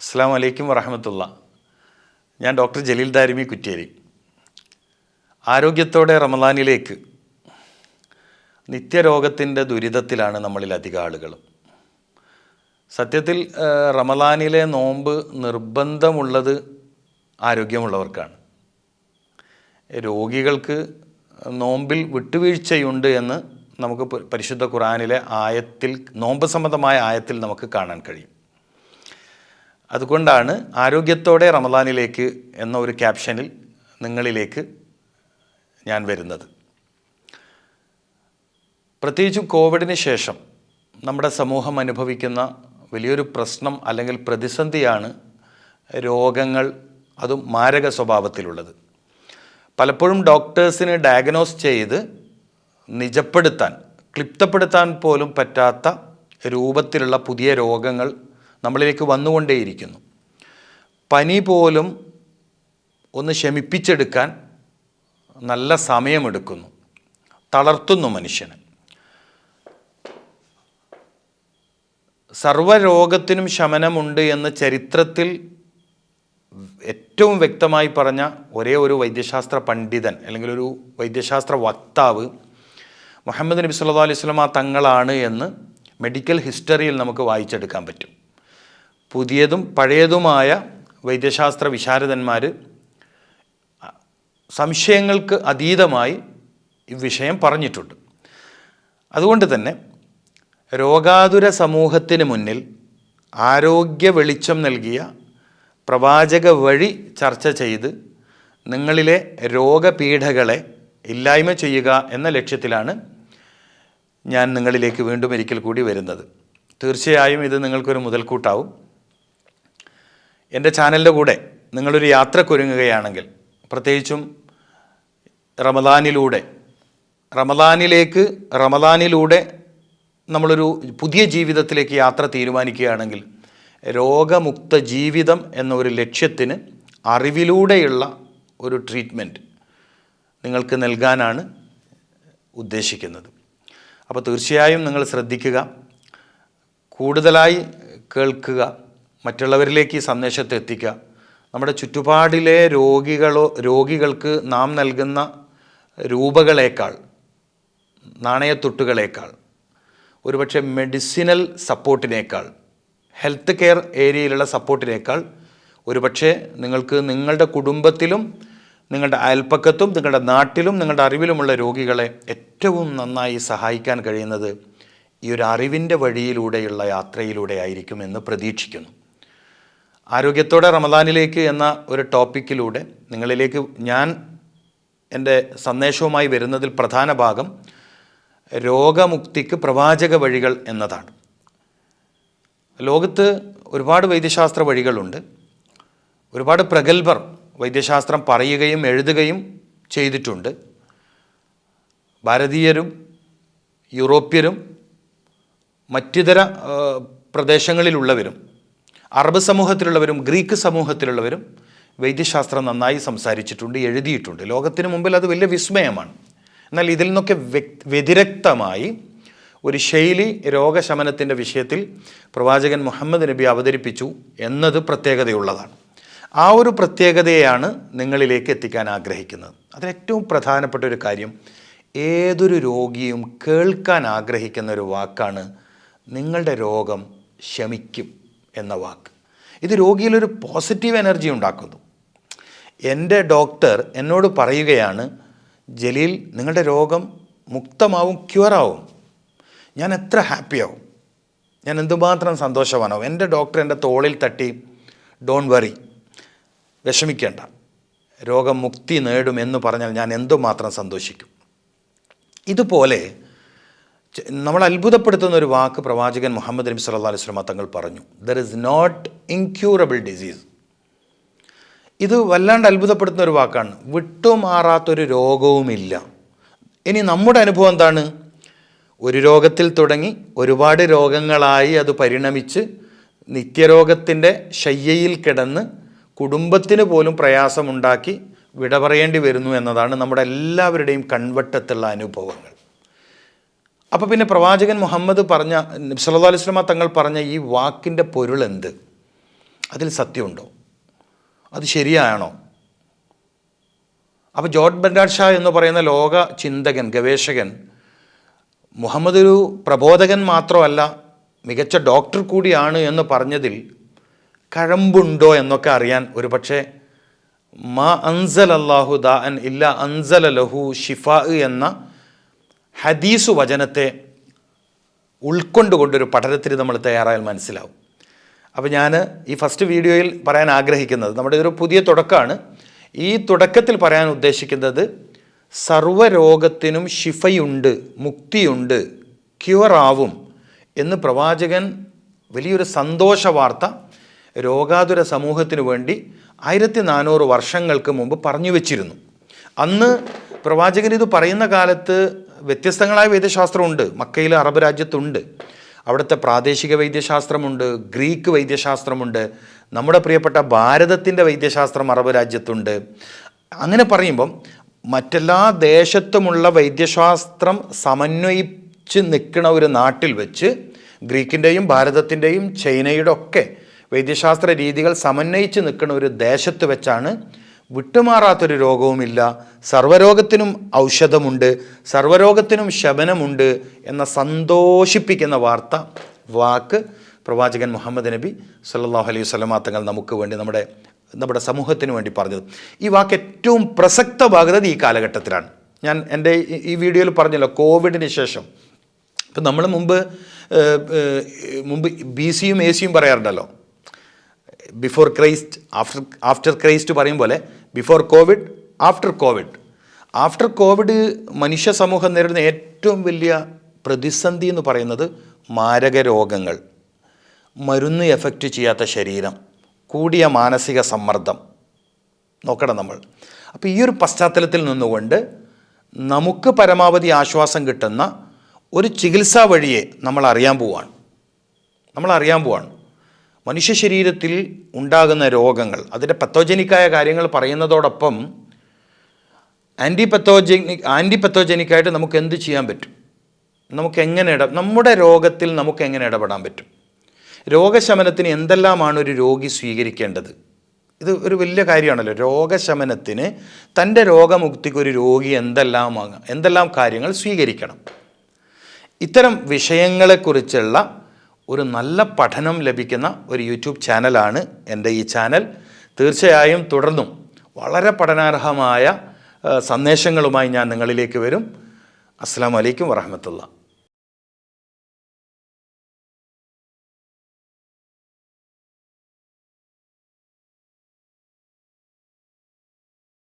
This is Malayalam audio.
അസ്സാം വലൈക്കും വറഹമത്തുള്ള. ഞാൻ ഡോക്ടർ ജലീൽ ദാരിമി കുറ്റേരി ആരോഗ്യത്തോടെ റമദാനിലേക്ക് നിത്യരോഗത്തിന്റെ ദുരിതത്തിലാണ് നമ്മളിൽ അധിക ആളുകളും സത്യത്തിൽ റമദാനിലെ നോമ്പ് നിർബന്ധമുള്ളത് ആരോഗ്യമുള്ളവർക്കാണ്. രോഗികൾക്ക് നോമ്പിൽ വിട്ടുവീഴ്ചയുണ്ട് എന്ന് നമുക്ക് പരിശുദ്ധ ഖുറാനിലെ ആയത്തിൽ നോമ്പ് സംബന്ധമായ ആയത്തിൽ നമുക്ക് കാണാൻ കഴിയും. അതുകൊണ്ടാണ് ആരോഗ്യത്തോടെ റമദാനിലേക്ക് എന്ന ഒരു ക്യാപ്ഷനിൽ നിങ്ങളിലേക്ക് ഞാൻ വരുന്നത്. പ്രത്യേകിച്ചും കോവിഡിന് ശേഷം നമ്മുടെ സമൂഹം അനുഭവിക്കുന്ന വലിയൊരു പ്രശ്നം അല്ലെങ്കിൽ പ്രതിസന്ധിയാണ് രോഗങ്ങൾ അതും മാരക സ്വഭാവത്തിലുള്ളത്. പലപ്പോഴും ഡോക്ടേഴ്സിന് ഡയഗ്നോസ് ചെയ്ത് നിജപ്പെടുത്താൻ ക്ലിപ്തപ്പെടുത്താൻ പോലും പറ്റാത്ത രൂപത്തിലുള്ള പുതിയ രോഗങ്ങൾ നമ്മളിലേക്ക് വന്നുകൊണ്ടേയിരിക്കുന്നു. പനി പോലും ഒന്ന് ശമിപ്പിച്ചെടുക്കാൻ നല്ല സമയമെടുക്കുന്നു. തളർത്തുന്നു മനുഷ്യനെ. സർവരോഗത്തിനും ശമനമുണ്ട് എന്ന് ചരിത്രത്തിൽ ഏറ്റവും വ്യക്തമായി പറഞ്ഞ ഒരേ ഒരു വൈദ്യശാസ്ത്ര പണ്ഡിതൻ അല്ലെങ്കിൽ ഒരു വൈദ്യശാസ്ത്ര വക്താവ് മുഹമ്മദ് നബി സല്ലാ അലൈഹി സ്വലമ തങ്ങളാണ് എന്ന് മെഡിക്കൽ ഹിസ്റ്ററിയിൽ നമുക്ക് വായിച്ചെടുക്കാൻ പറ്റും. പുതിയതും പഴയതുമായ വൈദ്യശാസ്ത്ര വിശാരദന്മാർ സംശയങ്ങൾക്ക് അതീതമായി ഈ വിഷയം പറഞ്ഞിട്ടുണ്ട്. അതുകൊണ്ട് തന്നെ രോഗാതുര സമൂഹത്തിന് മുന്നിൽ ആരോഗ്യ വെളിച്ചം നൽകിയ പ്രവാചക വഴി ചർച്ച ചെയ്ത് നിങ്ങളിലെ രോഗപീഠകളെ ഇല്ലായ്മ ചെയ്യുക എന്ന ലക്ഷ്യത്തിലാണ് ഞാൻ നിങ്ങളിലേക്ക് വീണ്ടും ഒരിക്കൽ കൂടി വരുന്നത്. തീർച്ചയായും ഇത് നിങ്ങൾക്കൊരു മുതൽക്കൂട്ടാവും. എന്റെ ചാനലിന്റെ കൂടെ നിങ്ങളൊരു യാത്രക്കൊരുങ്ങുകയാണെങ്കിൽ പ്രത്യേകിച്ചും റമദാനിലൂടെ റമദാനിലേക്ക് റമദാനിലൂടെ നമ്മളൊരു പുതിയ ജീവിതത്തിലേക്ക് യാത്ര തീരുമാനിക്കുകയാണെങ്കിൽ രോഗമുക്ത ജീവിതം എന്ന ഒരു ലക്ഷ്യത്തിന് അറിവിലൂടെയുള്ള ഒരു ട്രീറ്റ്മെന്റ് നിങ്ങൾക്ക് നൽകാനാണ് ഉദ്ദേശിക്കുന്നത്. അപ്പോൾ തീർച്ചയായും നിങ്ങൾ ശ്രദ്ധിക്കുക കൂടുതലായി കേൾക്കുക മറ്റുള്ളവരിലേക്ക് ഈ സന്ദേശത്തെ എത്തിക്കുക. നമ്മുടെ ചുറ്റുപാടിലെ രോഗികളോ രോഗികൾക്ക് നാം നൽകുന്ന രൂപകളേക്കാൾ നാണയത്തുട്ടുകളേക്കാൾ ഒരുപക്ഷെ മെഡിസിനൽ സപ്പോർട്ടിനേക്കാൾ ഹെൽത്ത് കെയർ ഏരിയയിലുള്ള സപ്പോർട്ടിനേക്കാൾ ഒരുപക്ഷെ നിങ്ങൾക്ക് നിങ്ങളുടെ കുടുംബത്തിലും നിങ്ങളുടെ അയൽപ്പക്കത്തും നിങ്ങളുടെ നാട്ടിലും നിങ്ങളുടെ അറിവിലുമുള്ള രോഗികളെ ഏറ്റവും നന്നായി സഹായിക്കാൻ കഴിയുന്നത് ഈ ഒരു അറിവിന്റെ വഴിയിലൂടെയുള്ള യാത്രയിലൂടെ ആയിരിക്കും എന്ന് പ്രതീക്ഷിക്കുന്നു. ആരോഗ്യത്തോടെ റമദാനിലേക്ക് എന്ന ഒരു ടോപ്പിക്കിലൂടെ നിങ്ങളിലേക്ക് ഞാൻ എന്റെ സന്ദേശവുമായി വരുന്നതിൽ പ്രധാന ഭാഗം രോഗമുക്തിക്ക് പ്രവാചക വഴികൾ എന്നതാണ്. ലോകത്ത് ഒരുപാട് വൈദ്യശാസ്ത്ര വഴികളുണ്ട്. ഒരുപാട് പ്രഗത്ഭർ വൈദ്യശാസ്ത്രം പറയുകയും എഴുതുകയും ചെയ്തിട്ടുണ്ട്. ഭാരതീയരും യൂറോപ്യരും മറ്റിതര പ്രദേശങ്ങളിലുള്ളവരും അറബ് സമൂഹത്തിലുള്ളവരും ഗ്രീക്ക് സമൂഹത്തിലുള്ളവരും വൈദ്യശാസ്ത്രം നന്നായി സംസാരിച്ചിട്ടുണ്ട് എഴുതിയിട്ടുണ്ട്. ലോകത്തിന് മുമ്പിൽ അത് വലിയ വിസ്മയമാണ്. എന്നാൽ ഇതിൽ നിന്നൊക്കെ വ്യതിരക്തമായി ഒരു ശൈലി രോഗശമനത്തിന്റെ വിഷയത്തിൽ പ്രവാചകൻ മുഹമ്മദ് നബി അവതരിപ്പിച്ചു എന്നത് പ്രത്യേകതയുള്ളതാണ്. ആ ഒരു പ്രത്യേകതയാണ് നിങ്ങളിലേക്ക് എത്തിക്കാൻ ആഗ്രഹിക്കുന്നത്. അതിലേറ്റവും പ്രധാനപ്പെട്ട ഒരു കാര്യം ഏതൊരു രോഗിയും കേൾക്കാൻ ആഗ്രഹിക്കുന്ന ഒരു വാക്കാണ് നിങ്ങളുടെ രോഗം ശമിക്കും. എന്ന വാക്ക്. ഇത് രോഗിയിലൊരു പോസിറ്റീവ് എനർജി ഉണ്ടാക്കുന്നു. എന്റെ ഡോക്ടർ എന്നോട് പറയുകയാണ് ജലീൽ നിങ്ങളുടെ രോഗം മുക്തമാവും ക്യൂറാവും ഞാൻ എത്ര ഹാപ്പിയാവും ഞാൻ എന്തുമാത്രം സന്തോഷവാനാവും. എന്റെ ഡോക്ടർ എന്റെ തോളിൽ തട്ടി ഡോൺ വറി വിഷമിക്കേണ്ട. രോഗം മുക്തി നേടും എന്ന് പറഞ്ഞാൽ ഞാൻ എന്തുമാത്രം സന്തോഷിക്കും? ഇതുപോലെ നമ്മൾ അത്ഭുതപ്പെടുത്തുന്ന ഒരു വാക്ക് പ്രവാചകൻ മുഹമ്മദ് നബി സല്ലല്ലാഹു അലൈഹി സ്വലമ തങ്ങൾ പറഞ്ഞു. There is not incurable disease ഇത് വല്ലാണ്ട് അത്ഭുതപ്പെടുത്തുന്ന ഒരു വാക്കാണ്. വിട്ടുമാറാത്തൊരു രോഗവുമില്ല. ഇനി നമ്മുടെ അനുഭവം എന്താണ്? ഒരു രോഗത്തിൽ തുടങ്ങി ഒരുപാട് രോഗങ്ങളായി അത് പരിണമിച്ച് നിത്യരോഗത്തിന്റെ ശയ്യയിൽ കിടന്ന് കുടുംബത്തിന് പോലും പ്രയാസമുണ്ടാക്കി വിട പറയേണ്ടി വരുന്നു എന്നതാണ് നമ്മുടെ എല്ലാവരുടെയും കൺവട്ടത്തുള്ള അനുഭവങ്ങൾ. അപ്പോൾ പിന്നെ പ്രവാചകൻ മുഹമ്മദ് പറഞ്ഞ സല്ലല്ലാഹു അലൈഹി തങ്ങൾ പറഞ്ഞ ഈ വാക്കിന്റെ പൊരുൾ എന്ത്? അതിൽ സത്യമുണ്ടോ? അത് ശരിയാണോ? അപ്പോൾ ജോർജ് ബെൻഡാഡ് ഷാ എന്ന് പറയുന്ന ലോക ചിന്തകൻ ഗവേഷകൻ മുഹമ്മദ് ഒരു പ്രബോധകൻ മാത്രമല്ല മികച്ച ഡോക്ടർ കൂടിയാണ് എന്ന് പറഞ്ഞതിൽ കഴമ്പുണ്ടോ എന്നൊക്കെ അറിയാൻ ഒരു പക്ഷേ മാ അൻസൽ അള്ളാഹു ദാ അൻ ഇല്ല അൻസല ലഹു ഷിഫ എന്ന ഹദീസു വചനത്തെ ഉൾക്കൊണ്ടുകൊണ്ടൊരു പഠനത്തിന് നമ്മൾ തയ്യാറായാൽ മനസ്സിലാവും. അപ്പോൾ ഞാൻ ഈ ഫസ്റ്റ് വീഡിയോയിൽ പറയാൻ ആഗ്രഹിക്കുന്നത് നമ്മുടെ ഇതൊരു പുതിയ തുടക്കമാണ്. ഈ തുടക്കത്തിൽ പറയാൻ ഉദ്ദേശിക്കുന്നത് സർവരോഗത്തിനും ഷിഫയുണ്ട് മുക്തിയുണ്ട് ക്യുവറാവും എന്ന് പ്രവാചകൻ വലിയൊരു സന്തോഷ വാർത്ത രോഗാതുര സമൂഹത്തിനു വേണ്ടി ആയിരത്തി നാനൂറ് വർഷങ്ങൾക്ക് മുമ്പ് പറഞ്ഞു വച്ചിരുന്നു. അന്ന് പ്രവാചകൻ ഇത് പറയുന്ന കാലത്ത് വ്യത്യസ്തങ്ങളായ വൈദ്യശാസ്ത്രമുണ്ട്. മക്കയിൽ അറബ് രാജ്യത്തുണ്ട്. അവിടുത്തെ പ്രാദേശിക വൈദ്യശാസ്ത്രമുണ്ട്. ഗ്രീക്ക് വൈദ്യശാസ്ത്രമുണ്ട്. നമ്മുടെ പ്രിയപ്പെട്ട ഭാരതത്തിന്റെ വൈദ്യശാസ്ത്രം അറബ് രാജ്യത്തുണ്ട്. അങ്ങനെ പറയുമ്പം മറ്റെല്ലാ ദേശത്തുമുള്ള വൈദ്യശാസ്ത്രം സമന്വയിച്ച് നിൽക്കുന്ന ഒരു നാട്ടിൽ വെച്ച് ഗ്രീക്കിന്റെയും ഭാരതത്തിന്റെയും ചൈനയുടെ ഒക്കെ വൈദ്യശാസ്ത്ര രീതികൾ സമന്വയിച്ച് നിൽക്കുന്ന ഒരു ദേശത്ത് വെച്ചാണ് വിട്ടുമാറാത്തൊരു രോഗവുമില്ല. സർവരോഗത്തിനും ഔഷധമുണ്ട്. സർവരോഗത്തിനും ശമനമുണ്ട് എന്ന സന്തോഷിപ്പിക്കുന്ന വാർത്ത വാക്ക് പ്രവാചകൻ മുഹമ്മദ് നബി സല്ലാഹു അലൈഹി വസല്ലമ തങ്ങൾ നമുക്ക് വേണ്ടി നമ്മുടെ നമ്മുടെ സമൂഹത്തിന് വേണ്ടി പറഞ്ഞത്. ഈ വാക്ക് ഏറ്റവും പ്രസക്തമാകുന്നത് ഈ കാലഘട്ടത്തിലാണ്. ഞാൻ എന്റെ ഈ- വീഡിയോയിൽ പറഞ്ഞല്ലോ കോവിഡിന് ശേഷം. ഇപ്പം നമ്മൾ മുമ്പ് മുമ്പ് ബി സിയും എ സിയും പറയാറുണ്ടല്ലോ. Before Christ after after Christ പറയും പോലെ before covid after covid after covid മനുഷ്യ സമൂഹം നേരിടുന്ന ഏറ്റവും വലിയ പ്രതിസന്ധി എന്ന് പറയുന്നത് മാരക രോഗങ്ങൾ. മരുന്ന് എഫക്റ്റ് ചെയ്യാത്ത ശരീരം. കൂടിയ മാനസിക സമ്മർദ്ദം. നോക്കണം നമ്മൾ. അപ്പോൾ ഈ ഒരു പശ്ചാത്തലത്തിൽ നിന്നുകൊണ്ട് നമുക്ക് പരമാവധി ആശ്വാസം കിട്ടുന്ന ഒരു ചികിത്സാ വഴിയെ നമ്മൾ അറിയാൻ പോവാണ്. നമ്മൾ അറിയാൻ പോവാണ്. മനുഷ്യ ശരീരത്തിൽ ഉണ്ടാകുന്ന രോഗങ്ങൾ അതിന്റെ പത്തോജനിക്കായ കാര്യങ്ങൾ പറയുന്നതോടൊപ്പം ആന്റി പത്തോജനിക് ആന്റി പത്തോജനിക്കായിട്ട് നമുക്ക് എന്ത് ചെയ്യാൻ പറ്റും? നമുക്ക് എങ്ങനെ ഇട നമ്മുടെ രോഗത്തിൽ നമുക്ക് എങ്ങനെ ഇടപെടാൻ പറ്റും? രോഗശമനത്തിന് എന്തെല്ലാമാണ് ഒരു രോഗി സ്വീകരിക്കേണ്ടത്? ഇത് ഒരു വലിയ കാര്യമാണല്ലോ. രോഗശമനത്തിന് തന്റെ രോഗമുക്തിക്ക് ഒരു രോഗി എന്തെല്ലാം എന്തെല്ലാം കാര്യങ്ങൾ സ്വീകരിക്കണം? ഇത്തരം വിഷയങ്ങളെക്കുറിച്ചുള്ള ഒരു നല്ല പഠനം ലഭിക്കുന്ന ഒരു യൂട്യൂബ് ചാനലാണ് എന്റെ ഈ ചാനൽ. തീർച്ചയായും തുടർന്നും വളരെ പഠനാർഹമായ സന്ദേശങ്ങളുമായി ഞാൻ നിങ്ങളിലേക്ക് വരും. അസ്സാം വലൈക്കും വറഹമത്തുള്ള.